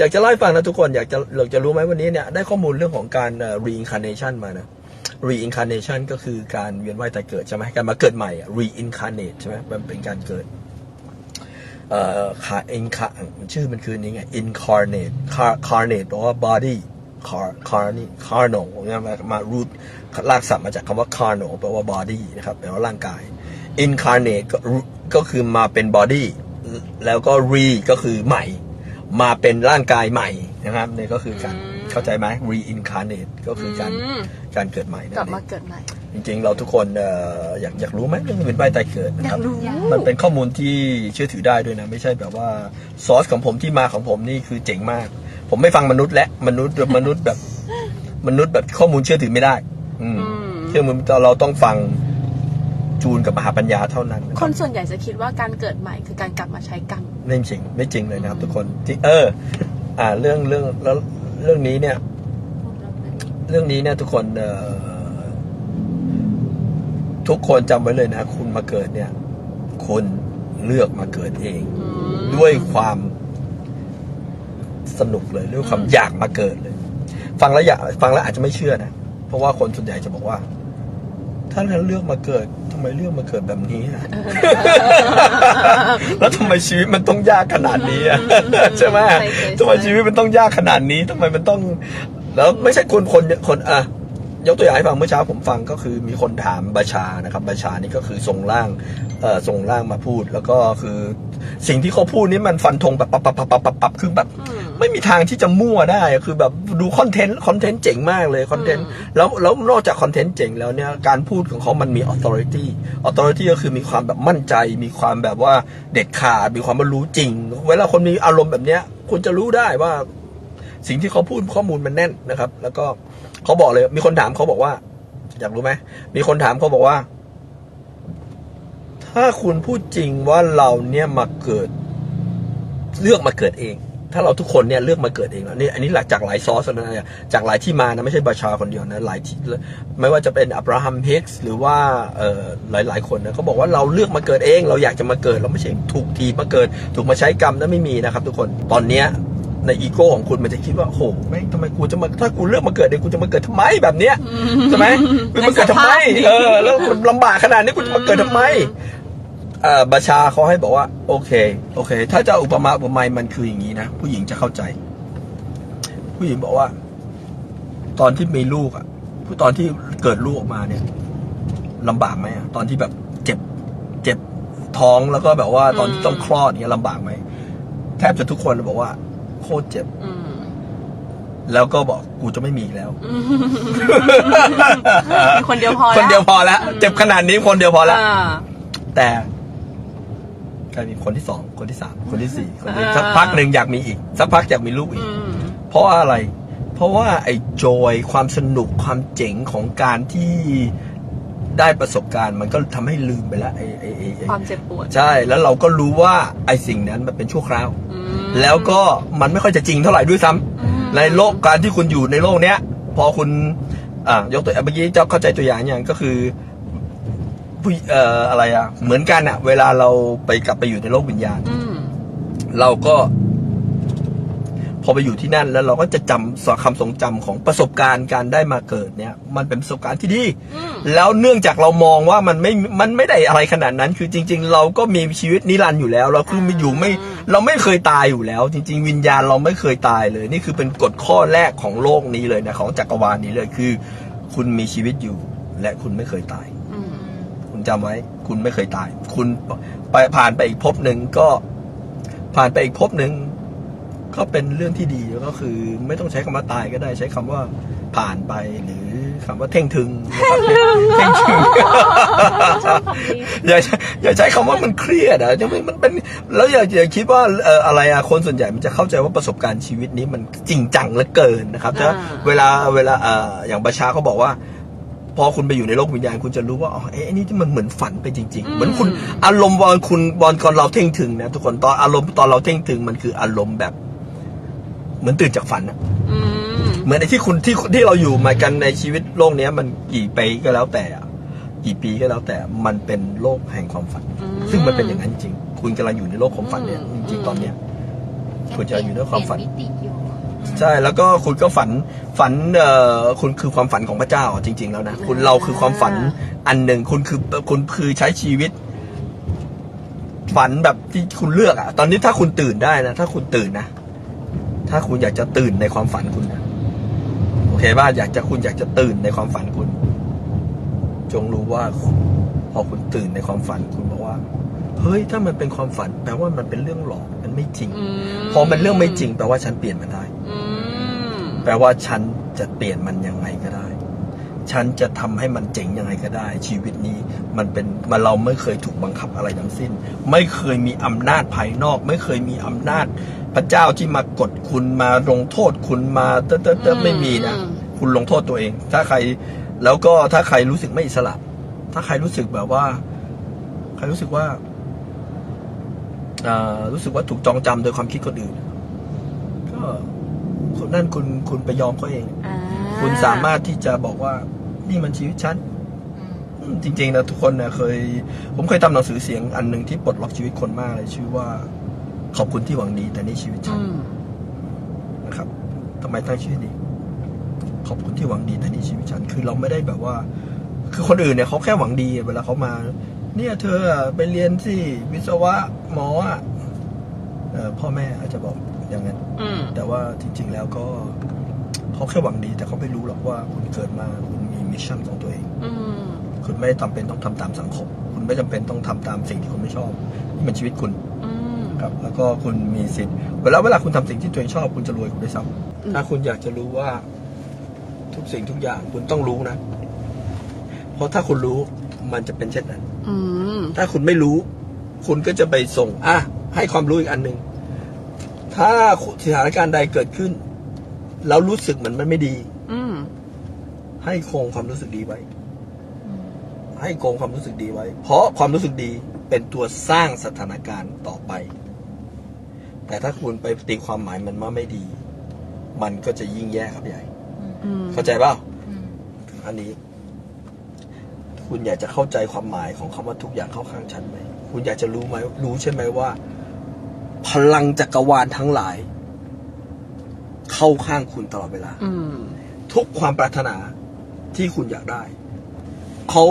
อยากจะเล่าให้ฟังนะทุกคนอยากจะอยากจะรู้ไหมวันนี้เนี่ยได้ข้อมูลเรื่องของการเอ่อ reincarnation มานะ reincarnation ก็คือการเวียนว่ายตายเกิดใช่ไหมการมาเกิดใหม่ reincarnate ใช่ไหมมันเป็นการเกิดเอ่อคาเอนคาชื่อมันคือนี้ไง incarnate car carnate แปลว่า body car car นี่ carnal เนี่ยมามา root ลากศัพท์มาจากคำว่า carnal แปลว่า body นะครับแปลว่าร่างกาย incarnate ก็ก็คือมาเป็น body แล้วก็ re ก็คือใหม่ มาเป็นร่างกายใหม่นะครับนี่ก็คือการอืม เข้าใจไหม reincarnate ก็คือการอืมการเกิดใหม่นั่นกลับเองมาเกิดใหม่ จริงๆ เราทุกคนเอ่ออยากอยากรู้ไหมเรื่องเวียนว่ายตายเกิดนะครับอยากรู้ มันเป็นข้อมูลที่เชื่อถือได้ด้วยนะ ไม่ใช่แบบว่าซอสของผมที่มาของผมนี่คือเจ๋งมาก ผมไม่ฟังมนุษย์และมนุษย์มนุษย์แบบ มนุษย์แบบข้อมูลเชื่อถือไม่ได้ อืมอืม เชื่อมือเราต้องฟัง จูนกับมหาปัญญาเท่านั้นนะครับนส่วนใหญ่จะคิดว่าการเกิดใหม่คือการกลับมาใช้กรรมไม่จริง ไม่จริงเลยนะครับ ทุกคนที่เออ อ่าเรื่องเรื่องแล้วเรื่องนี้เนี่ย เรื่องนี้เนี่ยทุกคนเอ่อทุกคนจำไว้เลยนะ คุณมาเกิดเนี่ย คุณเลือกมาเกิดเองอืมด้วยความสนุกเลยด้วยความอยากมาเกิดเลย ฟังแล้วอยากฟังแล้วอาจจะไม่เชื่อนะ เพราะว่าคนส่วนใหญ่จะบอกว่า ถ้าเราเลือกมาเกิดทำ ไมเรื่องมาเกิดแบบนี้อะ แล้วทำไมชีวิตมันต้องยากขนาดนี้อะใช่ไหมใช่ใช่ทำไมชีวิตมันต้องยากขนาดนี้ทำไมมันต้อง แล้วไม่ใช่คนคนคนอะ ยกตัวอย่างให้ฟังเมื่อเช้าผมฟังก็คือมีคนถามบาชานะครับบาชานี่ก็คือส่งร่างเอ่อส่งร่างมาพูด แล้วก็คือสิ่งที่เขาพูดนี่มันฟันธงแบบปับปับปับปับปับปับคือแบบอืมไม่มีทางที่จะมั่วได้อะคือแบบดูคอนเทนต์คอนเทนต์เจ๋งมากเลยคอนเทนต์อืมแล้วแล้วนอกจากคอนเทนต์เจ๋งแล้วเนี่ยการพูดของเขามันมี authority authority ก็คือมีความแบบมั่นใจ มีความแบบว่าเด็ดขาดมีความว่ารู้จริง เวลาคนมีอารมณ์แบบเนี้ยคุณจะรู้ได้ว่า สิ่งที่เขาพูดข้อมูลมันแน่นนะครับ แล้วก็เขาบอกเลยมีคนถามเขาบอกว่า อยากรู้ไหมมีคนถามเขาบอกว่า ถ้าคุณพูดจริงว่าเราเนี่ยมาเกิด เลือกมาเกิดเอง ถ้าเราทุกคนเนี่ยเลือกมาเกิดเองแล้วนี่อันนี้หลักจากหลายซอสนะจากหลายที่มานะไม่ใช่บาชาคนเดียวนะหลายที่ไม่ว่าจะเป็นอับราฮัมฮิกส์หรือว่าเอ่อหลายๆคนนะเขาบอกว่าเราเลือกมาเกิดเอง เราอยากจะมาเกิด เราไม่ใช่ถูกทีมาเกิด ถูกมาใช้กรรมนั้นไม่มีนะครับ ทุกคนตอนเนี้ย ในอีโก้ของคุณมันจะคิดว่าโอ้โหแม่งทำไมกูจะมาถ้ากูเลือกมาเกิดเองกูจะมาเกิดทำไมแบบเนี้ยใช่ไหมกูมาเกิดทำไมในสภาพนี้เออแล้วมันลำบากขนาดนี้กูจะมาเกิดทำไมเอ่อบาชาเขาให้บอกว่า โอเค โอเค ถ้าจะอุปมาอุปไมยมันคืออย่างนี้นะ ผู้หญิงจะเข้าใจ ผู้หญิงบอกว่า ตอนที่มีลูกอะผู้ตอนที่เกิดลูกออกมาเนี่ยลำบากไหมอะตอนที่แบบเจ็บ เจ็บท้องแล้วก็แบบว่า ตอนที่ต้องคลอดเนี่ยลำบากไหมแทบจะทุกคนบอกว่าโค ตรเจ็บ อืมแล้วก็บอกกูจะไม่มีอีกแล้ว มีคนเดียวพอคนเดียวพอแล้ว เจ็บขนาดนี้คนเดียวพอแล้วอ่าแต่กลายมีคนที่สองคนที่สามคนที่สี่คนที่อ่าสักพักหนึ่งอยากมีอีก สักพักอยากมีลูกอีอืกมเพราะว่าอะไร เพราะว่าไอ้โจยความสนุกความเจ๋งของการที่ ได้ประสบการณ์ มันก็ทำให้ลืมไปแล้วไอ้ไอ้ไอ้ไอ้ความเจ็บปวดใช่แล้วเราก็รู้ว่าไอ้สิ่งนั้นมันเป็นชั่วคราว อืมแล้วก็มันไม่ค่อยจะจริงเท่าไหร่ด้วยซ้ำอืมในโลกการที่คุณอยู่ในโลกเนี้ย พอคุณอ่ายกตัวเมื่อกี้เจ้าเข้าใจตัวอย่างอย่างก็คือผู้เอ่ออะไรอะเหมือนกันอะ เวลาเราไปกลับไปอยู่ในโลกวิญญาณ อืม เราก็ พอไปอยู่ที่นั่นแล้วเราก็จะจำคำทรงจำของประสบการณ์การได้มาเกิดเนี่ย มันเป็นประสบการณ์ที่ดี อืมแล้วเนื่องจากเรามองว่ามันไม่ มันไม่ได้อะไรขนาดนั้น คือจริง ๆ เราก็มีชีวิตนิรันดร์อยู่แล้ว เราคือไม่อยู่ไม่ เราไม่เคยตายอยู่แล้ว จริง ๆ วิญญาณเราไม่เคยตายเลย นี่คือเป็นกฎข้อแรกของโลกนี้เลยนะของจักรวาลนี้เลยคือ คุณมีชีวิตอยู่ และคุณไม่เคยตาย อืมคุณจำไว้ คุณไม่เคยตาย คุณไปผ่านไปอีกภพหนึ่งก็ ผ่านไปอีกภพหนึ่ง ก็เป็นเรื่องที่ดีก็คือไม่ต้องใช้คำว่าตายก็ได้ใช้คำว่าผ่านไปหรือคำว่าเท่งทึงนะครับเท่งทึงอย่าใช้อย่าใช้คำว่ามันเครียดอะจะไม่มันเป็นแล้วอย่าอย่าคิดว่าเอ่ออะไรอะคนส่วนใหญ่มันจะเข้าใจว่าประสบการณ์ชีวิตนี้มันจริงจังเหลือเกินนะครับถ้าอ่าเวลาเวลาเอ่ออย่างประชาเขาบอกว่าพอคุณไปอยู่ในโลกวิญญาณคุณจะรู้ว่าอ๋อเอ๊ะอันนี้ที่มันเหมือนฝันไปจริง ๆ เหมือนคุณอารมณ์บอลคุณบอลก่อนเราเท่งถึงนะทุกคนตอนอารมณ์ตอนเราเท่งถึงมันคืออารมณ์แบบ เหมือนตื่นจากฝันอะอืมเหมือนไอ้ที่คุณที่ที่เราอยู่มากันในชีวิตโลกเนี้ย มันกี่ปีก็แล้วแต่อะกี่ปีก็แล้วแต่มันเป็นโลกแห่งความฝัน อืมซึ่งมันเป็นอย่างนั้นจริงคุณกำลังอยู่ในโลกของฝันเนี่ยอืจมริงๆตอนเนี้ยคุณจะอยู่ด้วยความฝัน เปลี่ยมิติอยู่ใช่แล้วก็คุณก็ฝันฝันเอ่อคุณคือความฝันของพระเจ้าจริง ๆ แล้วนะคุณเราคือความฝันอันหนึ่งคุณคือคุณคือใช้ชีวิต ฝันแบบที่คุณเลือกอะตอนนี้ถ้าคุณตื่นได้นะถ้าคุณตื่นนะ ถ้าคุณอยากจะตื่นในความฝันคุณนะโอเคป่ะอยากจะคุณอยากจะตื่นในความฝันคุณ จงรู้ว่าพอคุณตื่นในความฝันคุณบอกว่า เฮ้ย ถ้ามันเป็นความฝัน แปลว่ามันเป็นเรื่องหลอกมันไม่จริงอืมพอมันเรื่องไม่จริง แปลว่าฉันเปลี่ยนมันได้อืมแปลว่าฉันจะเปลี่ยนมันยังไงก็ได้ ฉันจะทำให้มันเจ๋งยังไงก็ได้ ชีวิตนี้มันเป็นมันเราไม่เคยถูกบังคับอะไรทั้งสิ้น ไม่เคยมีอำนาจภายนอก ไม่เคยมีอำนาจ พระเจ้าที่มากดคุณมาลงโทษคุณมาเตอะเตอะเตอะไม่มีนะอืมคุณลงโทษตัวเอง ถ้าใครแล้วก็ถ้าใครรู้สึกไม่อิสระ ถ้าใครรู้สึกแบบว่า ใครรู้สึกว่าอ่ารู้สึกว่าถูกจองจำโดยความคิดคนอื่น ก็คนนั่นคุณคุณไปยอมเขาเองอ่าคุณสามารถที่จะบอกว่า นี่มันชีวิตฉันอืมอืมจริง ๆ นะทุกคนนะเคย ผมเคยทำหนังสือเสียงอันหนึ่งที่ปลดล็อกชีวิตคนมากเลยชื่อว่า ขอบคุณที่หวังดีแต่นี่ชีวิตฉัอืนมนะครับทำไมตั้งชื่อนี้ขอบคุณที่หวังดีแต่นี่ชีวิตฉัน คือเราไม่ได้แบบว่า คือคนอื่นเนี่ยเขาแค่หวังดี เวลาเขามา เนี่ยเธอไปเรียนสิวิศวะหมออะเอ่อพ่อแม่อาจจะบอกอย่างนั้นอืมแต่ว่าจริง ๆ แล้วก็เขาแค่หวังดี แต่เขาไม่รู้หรอกว่าคุณเกิดมาคุณมีมิชชั่นของตัวเองอืมคุณไม่จำเป็นต้องทำตามสังคม คุณไม่จำเป็นต้องทำตามสิ่งที่คุณไม่ชอบนี่มันชีวิตคุณอืม ครับแล้วก็คุณมีสิทธิ์เวลาเวลาคุณทำสิ่งที่ตัวเองชอบคุณจะรวยคุณได้ซ้อืมำถ้าคุณอยากจะรู้ว่าทุกสิ่งทุกอย่างคุณต้องรู้นะ เพราะถ้าคุณรู้มันจะเป็นเช่นนั้นอืมถ้าคุณไม่รู้ คุณก็จะไปส่ง อะ ให้ความรู้อีกอันหนึ่งถ้าสถานการณ์ใดเกิดขึ้น แล้วรู้สึกเหมือนมันไม่ดีอืมให้คงความรู้สึกดีไว้อืมให้คงความรู้สึกดีไว้ เพราะความรู้สึกดีเป็นตัวสร้างสถานการณ์ต่อไป แต่ถ้าคุณไปตีความหมายมันว่าไม่ดี มันก็จะยิ่งแย่ครับใหญ่ อืมอืมเข้าใจเปล่าอืมอันนี้ คุณอยากจะเข้าใจความหมายของคำว่าทุกอย่างเข้าข้างฉันไหมคุณอยากจะรู้ไหมรู้ใช่ไหมว่า พลังจักรวาลทั้งหลาย เข้าข้างคุณตลอดเวลา อืมทุกความปรารถนาที่คุณอยากได้ เขา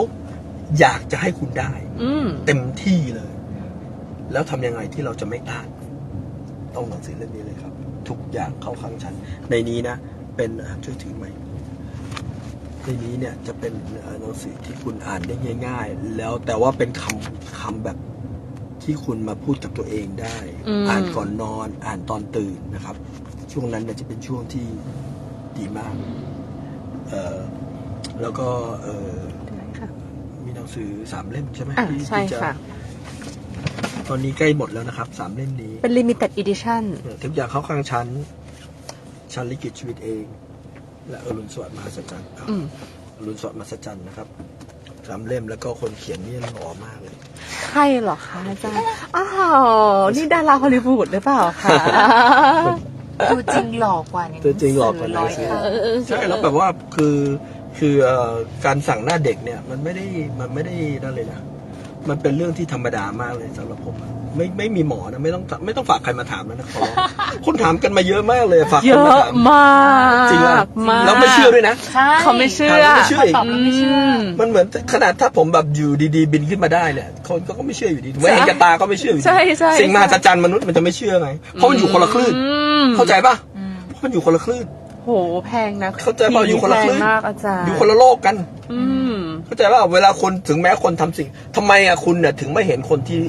อยากจะให้คุณได้ อืมเต็มที่เลย แล้วทำยังไงที่เราจะไม่ต้าน ต้องหนังสือเล่มนี้เลยครับ ทุกอย่างเข้าข้างฉัน ในนี้นะ เป็นอะช่วยถือไหมค์ในนี้เนี่ยจะเป็นเอ่อหนังสือที่คุณอ่านได้ง่าย ๆ แล้วแต่ว่าเป็นคำคำแบบที่คุณมาพูดกับตัวเองได้อืมอ่านก่อนนอน อ่านตอนตื่นนะครับ ช่วงนั้นเนี่ยจะเป็นช่วงที่ดีมากเออแล้วก็เออค่ะมีหนังสือสามเล่มใช่ไหมอะที่ใช่ที่จค่ะ ตอนนี้ใกล้หมดแล้วนะครับสามเล่มนี้เป็น limited edition เออทุกอย่างเข้าข้างชั้น ชั้นลิขิตชีวิตเอง และอรุณสวัสดิ์มหัศจรรย์อืม อรุณสวัสดิ์มหัศจรรย์นะครับสามเล่มแล้วก็คนเขียนนี่หล่อมากเลย ใครเหรอคะอาจารย์ อ้าว นี่ดาราฮอลลีวูดหรือเปล่าคะ ตัวจริงหลอกกว่าในตัวจริงหลอกกว่าในร้อยหนังสือ เท่า ใช่แล้วแบบว่าคือคือเอ่อการสั่งหน้าเด็กเนี่ยมันไม่ได้มันไม่ได้นั่นเลยนะ มันเป็นเรื่องที่ธรรมดามากเลยสำหรับผมอะไม่ไม่มีหมอนะไม่ต้องไม่ต้องฝากใครมาถามแล้วนะขอร้องคุณถามกันมาเยอะมากเลยฝากเยคนมาอะถามมากจริงป่ะมากแล้วไม่เชื่อด้วยนะ ใช่เขาไม่เชื่อถามไม่เชื่ออีกตอบแล้วไม่เชื่อมมันเหมือนขนาดถ้าผมแบบอยู่ดีๆ บินขึ้นมาได้เนี่ยคนก็ไม่เชื่ออยู่ดีไม่เห็นกับตาก็ไม่เชื่ออยู่ดีใช่ใช่ สิ่งมหัศจรรย์มนุษย์มันจะไม่เชื่อไงเพราะมันอยู่คนละคลื่น อืม เข้าใจป่ะอืม เพราะมันอยู่คนละคลื่น โหแพงนะเข้าใจเปล่าอยู่คนละคลื่นแพงมากอาจารย์อยู่คนละโลกกัน อืม เข้าใจป่ะเวลาคนถึงแม้คนทำสิ่งทำไมอะคุณเนี่ยถึงไม่เห็นคนที่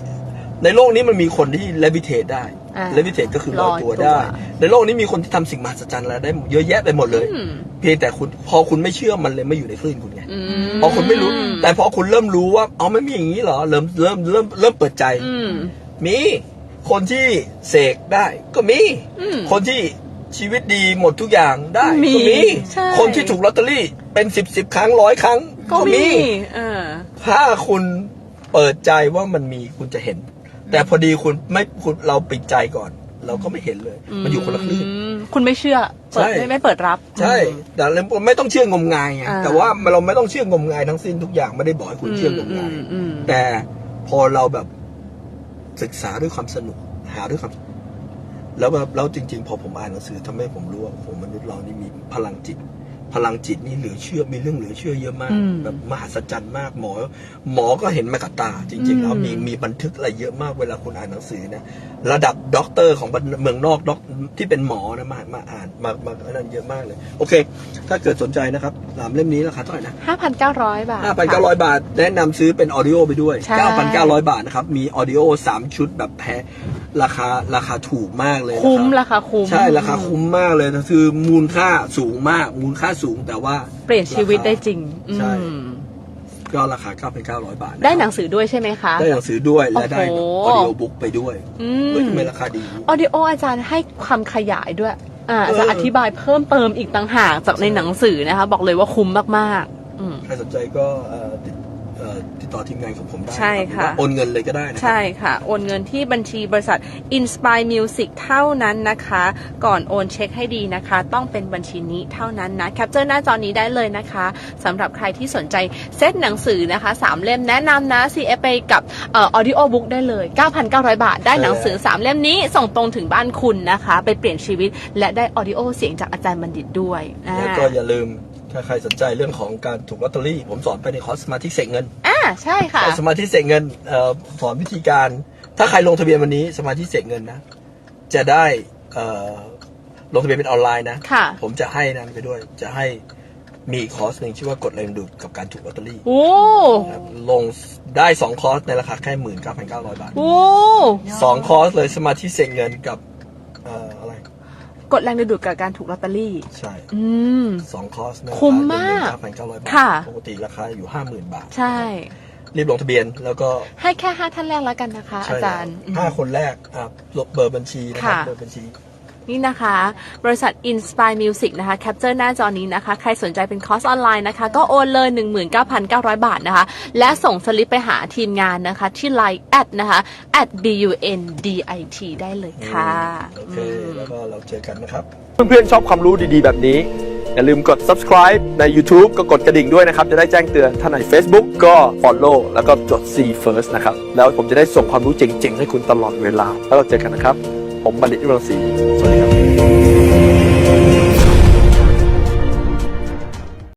ในโลกนี้มันมีคนที่เลวิเทตได้อ่าเลวิเทตก็คือลอยลอยตัวตัว ได้ ในโลกนี้มีคนที่ทำสิ่งมหัศจรรย์อะไรได้เยอะแยะไปหมดเลย อืมเพียงแต่คุณพอคุณไม่เชื่อมันเลยไม่อยู่ในคลื่นคุณไงอืมพอคุณไม่รู้ แต่พอคุณเริ่มรู้ว่าอ๋อไม่มีอย่างนี้เหรอเริ่มเริ่มเริ่มเริ่มเปิดใจ อืม มีคนที่เสกได้ก็มี อืม คนที่ ชีวิตดีหมดทุกอย่างได้มีก็มีใช่ คนที่ถูกลอตเตอรี่เป็นสิบสิบครั้งร้อยครั้ง ก็ก็มี มีเออ ถ้าคุณเปิดใจว่ามันมีคุณจะเห็น แต่พอดีคุณไม่คุณเราปิดใจก่อน เราก็ไม่เห็นเลย มันอยู่คนละคลื่นอืมคุณไม่เชื่อเปิดใช่ ไม่ไม่เปิดรับ ใช่ แต่เราไม่ต้องเชื่องมงายไงอ่า แต่ว่าเราไม่ต้องเชื่องมงายทั้งสิ้นทุกอย่างไม่ได้บอกให้คุณเชื่องมงายอืมอืมแต่พอเราแบบศึกษาด้วยความสนุกหาด้วยความ แล้วแบบแล้วจริง ๆ พอผมอ่านหนังสือทำให้ผมรู้ว่าผมมนุษย์เรานี่มีพลังจิต พลังจิตนี่เหลือเชื่อมีเรื่องเหลือเชื่อเยอะมากอืมแบบมหัศจรรย์มากหมอ หมอก็เห็นมากับตา จริงๆแล้วอืมมีมีบันทึกอะไรเยอะมากเวลาคุณอ่านหนังสือนะระดับด็อกเตอร์ของเมืองนอกด็อกที่เป็นหมอนะมามาอ่านมามาอันนั้นเยอะมากเลย โอเค ถ้าเกิดสนใจนะครับสามเล่มนี้ราคาเท่าไหร่นะ5,900บาท5,900บาท แนะนำซื้อเป็นออดิโอไปด้วยใช่9,900บาทนะครับมีออดิโอ3ชุดแบบแพ้ราคาราคาถูกมากเลยนะคุ้มรับราคาคุ้มใช่ราคาคุ้มมากเลยนะคือมูลค่าสูงมากมูลค่าสูงแต่ว่าเปลี่ยนชีวิตได้จริงใช่อืมก็ราคา 9,900 บาทะครับได้หนังสือด้วยใช่ไหมคะ ได้หนังสือด้วยและได้โอ้ออโหดิโอบุ๊กไปด้วยอืเฮ้ยมทำไมราคาดี ออดิโออาจารย์ให้ความขยายด้วยอ่าเออ จะอธิบายเพิ่มเติมอีกต่างหากจากในหนังสือนะคะ บอกเลยว่าคุ้มมากๆ อืม ใครสนใจก็เอ่อติดเอ่อ ติดต่อทีมงานของผมได้ใช่รับค่ะหรือว่าโอนเงินเลยก็ได้นะครัใช่ค่ะ โอนเงินที่บัญชีบริษัท Inspire Music เท่านั้นนะคะ ก่อนโอนเช็คให้ดีนะคะ ต้องเป็นบัญชีนี้เท่านั้นนะแคปเจอร์หน้าจอนี้ได้เลยนะคะสำหรับใครที่สนใจเซตหนังสือนะคะ3เล่มแนะนำนะ CF ไปกับเอ่อ audio book ได้เลย 9,900 บาท ได้หนังสือ 3 เล่มนี้ส่งตรงถึงบ้านคุณนะคะ ไปเปลี่ยนชีวิต และได้ audio เสียงจากอาจารย์บัณฑิตด้วยอ่า แล้วก็อย่าลืม ถ้าใครสนใจเรื่องของการถูกลอตเตอรี่ ผมสอนไปในคอร์สสมาธิเสกเงินอ่าใช่ค่ะ สมาธิเสกเงินเอ่อสอนวิธีการ ถ้าใครลงทะเบียนวันนี้สมาธิเสกเงินนะ จะได้เอ่อลงทะเบียนเป็นออนไลน์นะ ค่ะ ผมจะให้นั้นไปด้วย จะให้มีอีกคอร์สหนึ่งชื่อว่ากดแรงดูดกับการถูกลอตเตอรี่โอ้นะครับลงได้สองคอร์สในราคาแค่หมื่นเก้าพันเก้าร้อยบาท โอ้ สองคอร์สเลยสมาธิเสกเงินกับเอ่ออะไร กดแรงดึงดูดกับการถูกลอตเตอรี่ ใช่อืม สองคอร์สในคุ้มมากเก้าพันเก้าร้อยบาทค่ะ ปกติราคาอยู่ห้าหมื่นบาท ใช่ รีบลงทะเบียนแล้วก็ให้แค่ห้าท่านแรกแล้วกันนะคะ อาใช่จารย์แล้วห้าคนแรกอะเบอร์บัญชีนะครับค่ะ เบอร์บัญชี นี่นะคะ บริษัท Inspire Music นะคะแคปเจอร์หน้าจอนี้นะคะ ใครสนใจเป็นคอร์สออนไลน์นะคะ ก็โอนเลย 19,900 บาทนะคะ และส่งสลิปไปหาทีมงานนะคะ ที่ Line แอดนะคะ at bundit ได้เลยค่ะ โอเคอืมแล้วก็เราเจอกันนะครับ เพื่อนๆชอบความรู้ดีๆ แบบนี้ อย่าลืมกด subscribe ใน YouTube ก็กดกระดิ่งด้วยนะครับ จะได้แจ้งเตือนถ้าใน Facebook ก็ follow แล้วก็จด see first นะครับ แล้วผมจะได้ส่งความรู้เจ๋งๆ ให้คุณตลอดเวลา แล้วเราเจอกันนะครับ ผมบัณฑิตวิรศรีสวัสดีครับ